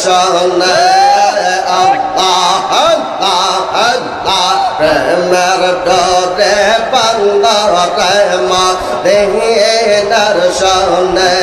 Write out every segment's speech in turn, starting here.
দর্শনে আল্লাহ আল্লাহ আল্লাহ প্রেমের ডরে বান্দরে প্রেম দেহে দর্শনে।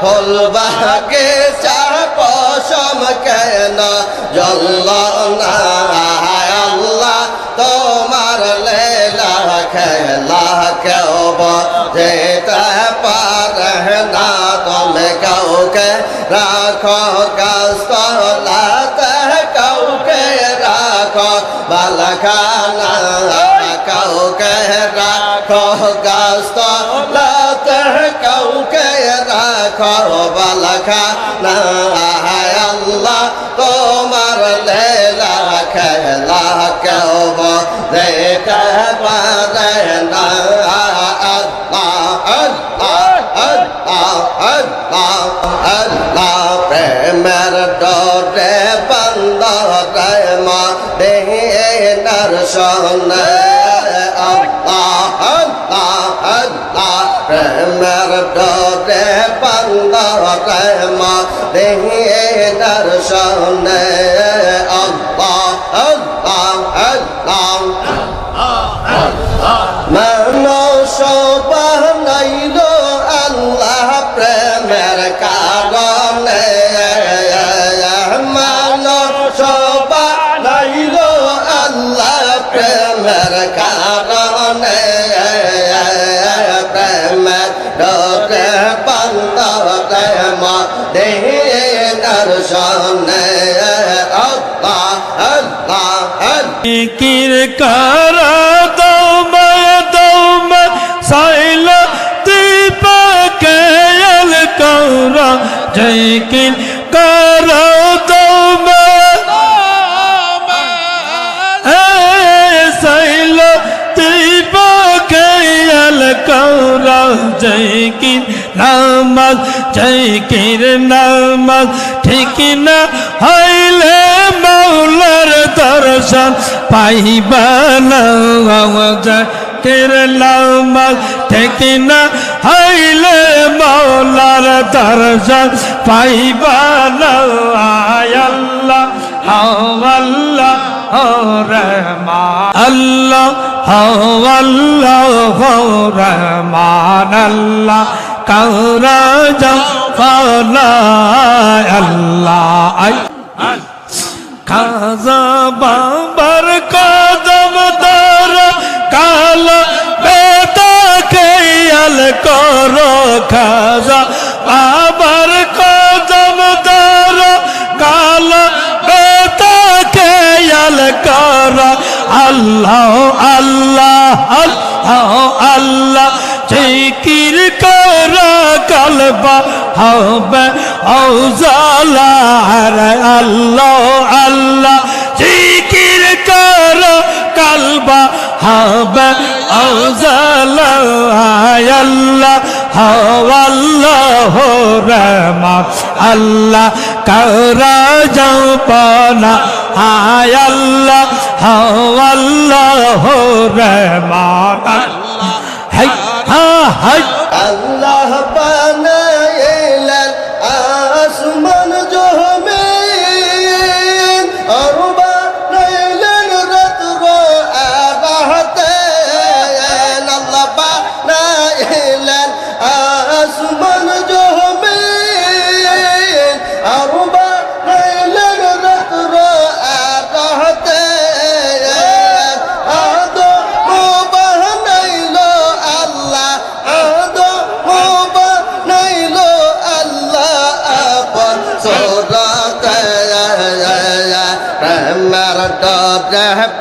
ফুলবাকে চাপ সম কেন? জল্ল না আল্লাহ তোমার লেলা খেলা কেউ যেতে পারে না। তুমি কাউকে রাখো গাছতলাতে কাউকে রাখো, বালখানা কাউকে রাখো গাছতলাতে কাউকে রাখো বালখানা আল্লাহ, তোমার লেলা খেলা কেউ দেখতে পারে না। প্রেমের ডরে বন্ধ মা দেহে দর্শনে প্রেমের ডরে দর্শনে আল্লাহ আল্লাহ আল্লাহ। কির কর দৌমা দৌমা সাইল দীপকে এল কৌর জয় কির দৌমা সাইল দীপকে এল কৌর জয় কির নামাজ, জয় নামাজ? ঠিক না হইলে মৌলার দর্শন পাইবা না। নামাজ ঠিক না হইলে মৌলার দর্শন পাইবা না। আল্লাহ আল্লাহ আল্লাহ আল্লাহ রহমান। আল্লাহ কারা জাফানা আল্লাহ। খাজা বাবার কদম দর কাল বেদা খেয়াল করো। খাজা বাবার কদম দর কাল বেদা করো। আল্লাহ আল্লাহ আল্লাহ আল্লাহ, জিকির কর, কলবা হবে। ঔজালা রে আল্লাহ আল্লাহ জিকির কর কলবা হবে। ঔজালা আল্লাহ হওয়াল্লাহ রহমা আল্লাহ করা যাও পানা আয় আল্লাহ হওয়াল্লাহ রহমান হাই হা হাই আল্লাহ।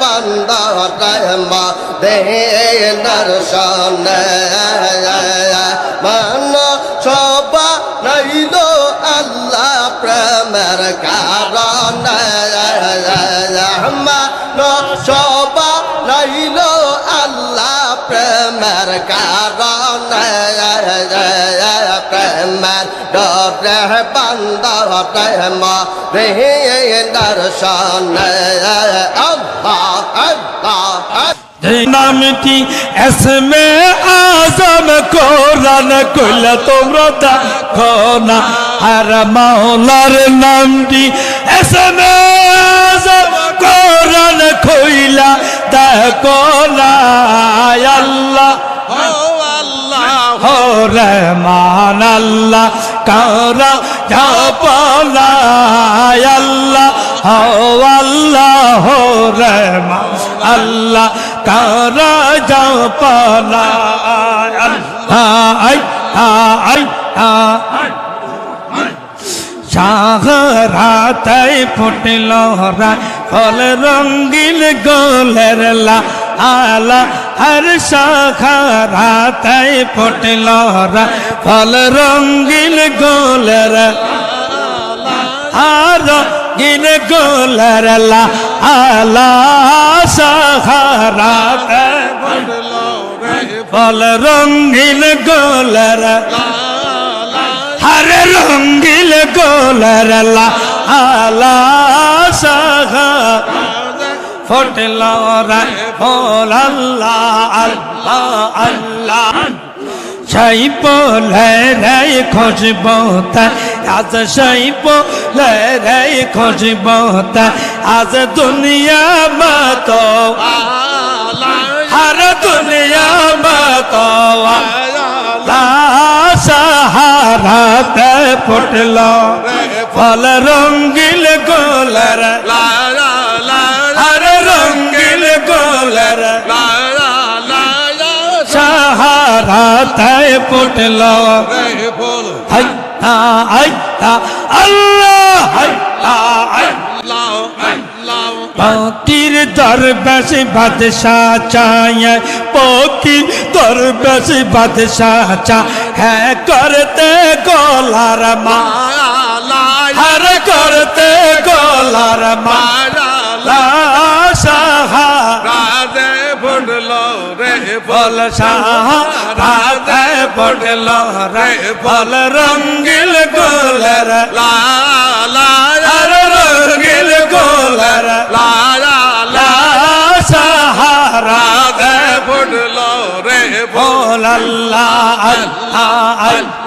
বন্ধ প্রেম দেনার সামনে মান সবা নাইলো আল্লাহ প্রেমের কারণে মান সবা নাইলো আল্লাহ প্রেমের কারণে বান্দা প্রেম রে দর্শন আল্লাহ আল্লাহ নামটি এসমে আজম কোরআন কইলা তোমরা দেখো না আর মাওলার নামটি এসমে আজম কোরআন কইলা দেখো না আল্লাহ ও আল্লাহ ও রহমান আল্লাহ কারা যা পালা আল্লাহ, হও আল্লাহ রহমা আল্লাহ কারা যা পালা আই আই আই সাগরাতাই ফুটল হরা, ফল রঙ্গিল গোলের লা, আলা হর শাখারাতাই ফুটল ফল রঙ্গিল গোলের আর গিন গোলের লা আলা শাখারাতাই ফল রঙ্গিল গোলের হর রঙ্গিল গোলর আলা সাহা ফটল বল আল্লাহ আল্লাহ আল্লাহ। সেই বলে রে খুশব আজ সেই বলে রে খুশব আজ দুনিয়া মত হর দুনিয়া মত সাহারাতে ফুটল, ফল রঙ্গিল গোলর হর সাহারাতে ফুটল হাই হা হাই হা আল্লাহ হাই হা হাই পকির দরবেশ বাদশাহ চায় পকির দরবেশ বাদশাহ চা হ্যাঁ বল সাহা রাতে পড়ল রে বল রঙ্গিল গোলর হর রঙ্গিল গোলর সাহারা বল আল্লাহ আল্লাহ আল্লাহ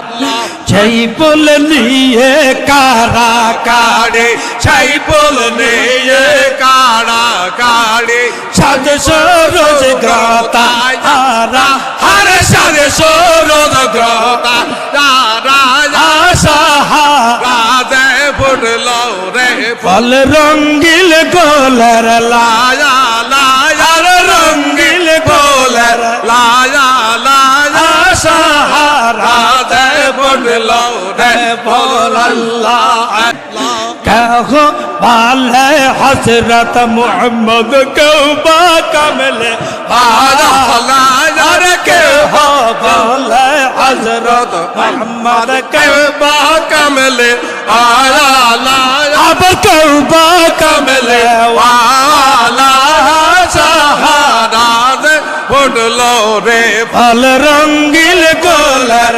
সেই বল নিয়ে কারা কারে সেই বল নিয়ে কাড়া কাড়া সাজে সরোজ গ্রতা হারা হরে সারে সরোদ গ্রতা রাজা আশাহা রাজে ফুটল রে ফল। রঙ্গিল গোলার লায়া লায়া রঙ্গিল গোলের লায়া লায়া ফুটল রে বল আল্লাহ আল্লাহ कहो बाले हसरत मोहम्मद कौबा कमले आजा लाया रे के हो बाले हजरत मोहम्मद कबा कमले आया लाया अब कौबा कमले वाला सहारा दे फुटलो रे फल रंगील गोलर